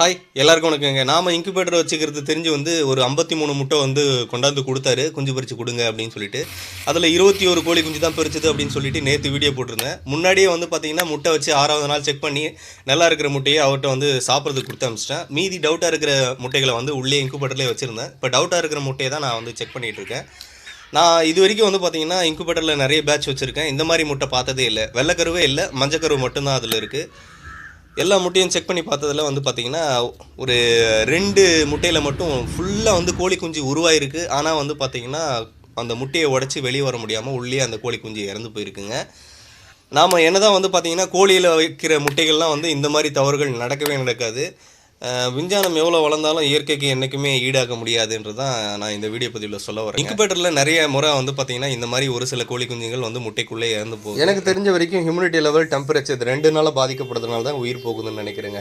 Hi எல்லாருக்கும் வணக்கங்க. நாம் இன்குபேட்டர் வச்சுக்கிறது தெரிஞ்சு வந்து ஒரு ஐம்பத்தி மூணு முட்டை வந்து கொண்டாந்து கொடுத்தாரு. குஞ்சு பறித்து கொடுங்க அப்படின்னு சொல்லிட்டு. அதில் இருபத்தி ஒரு கோழி குஞ்சு தான் பறிச்சது அப்படின்னு சொல்லிட்டு நேற்று வீடியோ போட்டிருந்தேன். முன்னாடியே வந்து பார்த்தீங்கன்னா முட்டை வச்சு ஆறாவது நாள் செக் பண்ணி நல்லா இருக்கிற முட்டையை அவர்கிட்ட வந்து சாப்பிட்றதுக்கு கொடுத்து அமிச்சிட்டேன் மீதி டவுட்டாக இருக்கிற முட்டைகளை வந்து உள்ளே இன்குபேட்டர்லேயே வச்சுருந்தேன். இப்போ டவுட்டாக இருக்கிற முட்டையை தான் நான் வந்து செக் பண்ணிகிட்டு இருக்கேன். நான் இது வரைக்கும் வந்து பார்த்தீங்கன்னா இன்குபேட்டரில் நிறைய பேட்ச் வச்சுருக்கேன். இந்த மாதிரி முட்டை பார்த்ததே இல்லை. வெள்ளைக்கருவே இல்லை மஞ்சக்கருவு மட்டும்தான் அதில் இருக்குது எல்லா முட்டையும் செக் பண்ணி பார்த்ததில் வந்து பார்த்தீங்கன்னா ஒரு ரெண்டு முட்டையில் மட்டும் ஃபுல்லாக வந்து கோழி குஞ்சு உருவாயிருக்கு. ஆனால் வந்து பார்த்தீங்கன்னா அந்த முட்டையை உடச்சி வெளியே வர முடியாமல் உள்ளே அந்த கோழி குஞ்சு இறந்து போயிருக்குங்க. நாம் என்னதான் வந்து பார்த்தீங்கன்னா கோழியில் வைக்கிற முட்டைகள்லாம் வந்து இந்த மாதிரி தவறுகள் நடக்கவே நடக்காது. விஞ்ஞானம் எவ்வளோ வளர்ந்தாலும் இயற்கைக்கு என்றைக்குமே ஈடாக்க முடியாதுன்றது தான் நான் இந்த வீடியோ பதிவில் சொல்ல வரேன். இன்குபேட்டரில் நிறைய முறை வந்து பார்த்தீங்கன்னா இந்த மாதிரி ஒரு சில கோழி குஞ்சுகள் வந்து முட்டைக்குள்ளே இறந்து போகும் எனக்கு தெரிஞ்ச வரைக்கும் ஹியூமிடிட்டி லெவல் டெம்பரேச்சர் ரெண்டு நாளாக பாதிக்கப்படுறதுனால தான் உயிர் போகுதுன்னு நினைக்கிறேங்க.